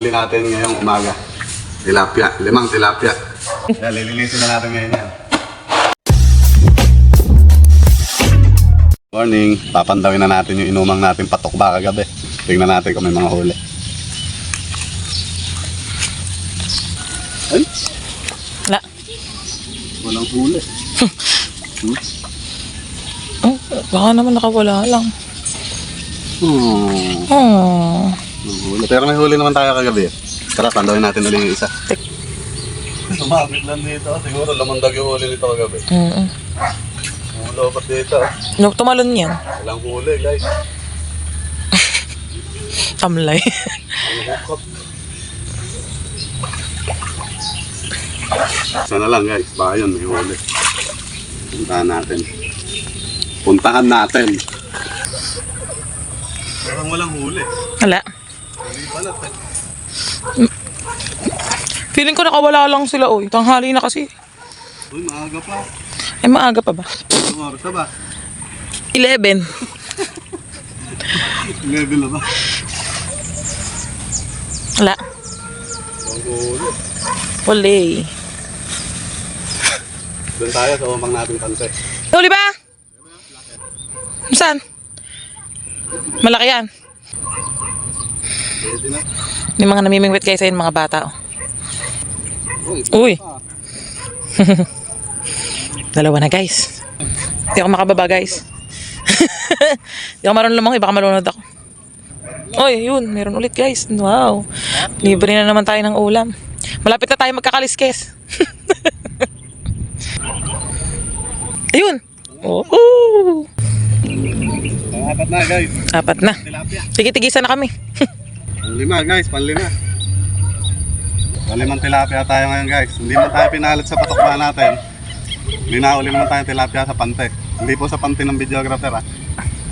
Huli natin ngayong umaga. Tilapia. Limang tilapia. Kaya lilinisin na natin ngayon yan. Morning. Papandawin na natin yung inumang natin patok ba kagabi. Tingnan natin kung may mga huli. Ay, Wala. walang huli. Oh, baka naman nakawala lang. Hmm. Oh. Huli. Pero may huli naman tayo kagabi. Tara, pandawin natin ulit yung isa. Tek. Sumabit lang dito. Siguro lamandag yung huli nito kagabi. Mm Lobat dito. no, tumalon yan. Walang huli, guys. Tamlay. Sana lang guys, baka yun may huli. Puntahan natin. Puntahan natin. Parang walang huli. Wala. Feeling ko nakawala lang sila, oy. Tanghali na kasi. Uy, maaga pa. Ay, maaga pa ba? Anong oras na ba? 11. 11 na ba? Wala. Huli. Doon tayo sa umang natin kante. Huli ba? Saan? Malaki yan. May mga namimingwit kayo sa yun, mga bata. Oh. Uy. Dalawa na, guys. Hindi ako makababa, guys. Hindi ako marunong lumangoy, baka malunod ako. Oy, yun, meron ulit, guys. Wow. Libre na naman tayo ng ulam. Malapit na tayo magkakaliskes. Ayun. Oh, Apat na guys. apat na. Sige, tigisan na kami. Panlima guys, panlima. Palimang tilapia tayo ngayon guys. Hindi man tayo pinalit sa patokba natin. Linahuli naman tayo tilapia sa pante. Hindi po sa pante ng videographer ha.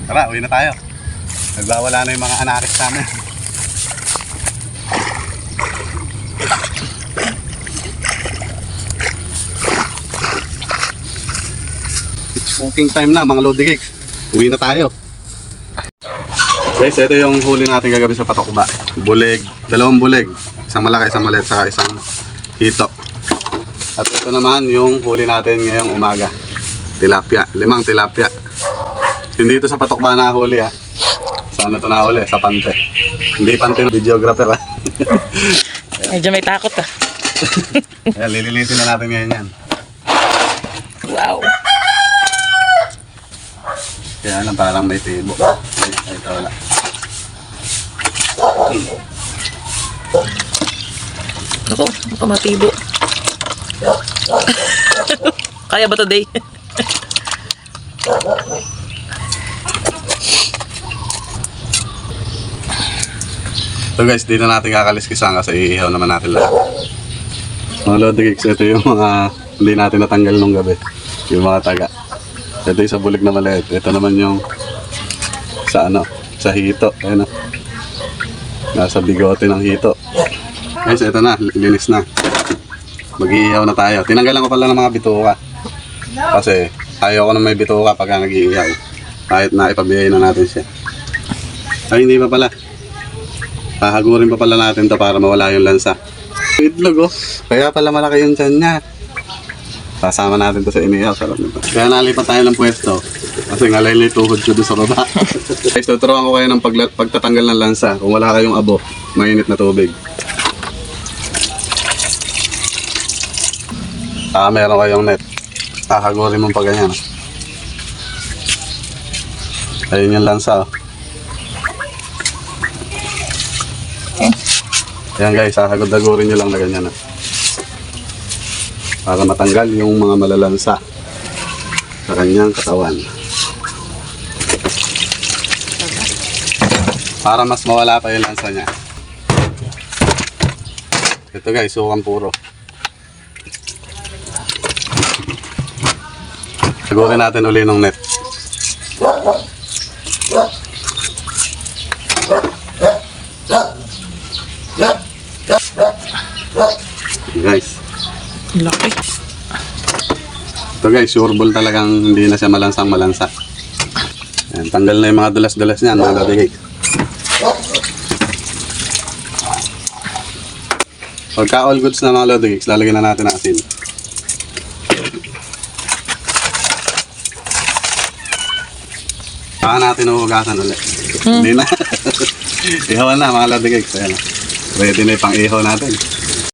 Tara, uwi na tayo. Nagbawala na yung mga anakis namin. It's smoking time na mga lodi gigs. Uwi na tayo. Guys, ito yung huli natin kagabi sa Patokba. Bulig, dalawang bulig. Isang malaki, isang maliit, saka isang hito. At ito naman yung huli natin ngayong umaga. Tilapia, limang tilapia. Hindi ito sa Patokba na huli ha. Saan ito na huli? Sa Pante. Hindi Pante ng videographer ha. Medyo may takot ah. Kaya lilinisin na natin ngayon yan. Wow. Kaya lang parang may tibo. Ay, ito wala. Ako, baka matibo. Kaya ba today? So guys, dito natin kakaliskisan kasi iihaw naman natin lahat. Mga Lodi Geeks, ito yung mga hindi natin natanggal nung gabi. Yung mga taga. Ito yung sa bulig na maliit. Ito naman yung sa ano, sa hito. Ayun o. Nasa bigote ng hito. Guys, ito na. Linis na. Mag-iihaw na tayo. Tinanggalan ko pala ng mga bituka. Kasi ayaw ko na may bituka pagka nag-iihaw. Kahit na ipabigay na natin siya. Ay, hindi pa pala. Hahagurin pa pala natin to para mawala yung lansa. Itlog oh. Kaya pala malaki yung tiyan niya. Kasama natin to sa inihaw. Sarap nito. Kaya nalipat tayo ng pwesto. Kasi ngalay na yung tuhod ko doon sa baba. Guys, tuturuan ko kayo ng pagla- pagtatanggal ng lansa. Kung wala kayong abo, mainit na tubig. Ah, meron kayong net. Hahagurin mo pa ganyan. Ayun yung lansa oh. Ayan guys, hahagod-hagurin nyo lang na ganyan. ah. Para matanggal yung mga malalansa sa kanyang katawan. Para mas mawala pa yung lansa niya. Ito guys, sukang puro. Hagurin natin uli ng net. Guys, Laki. Ito guys, sure ball talagang hindi na siya malansang malansa. Ayan, tanggal na yung mga dulas-dulas niyan, mga gabi guys. Pagka all goods na mga Lodi Geeks, lalagyan na natin ng asin. Saka natin uhugasan ulit. Hindi na. Ihawan na mga Lodi Geeks. Ayan. Ready na yung pang-ihaw natin.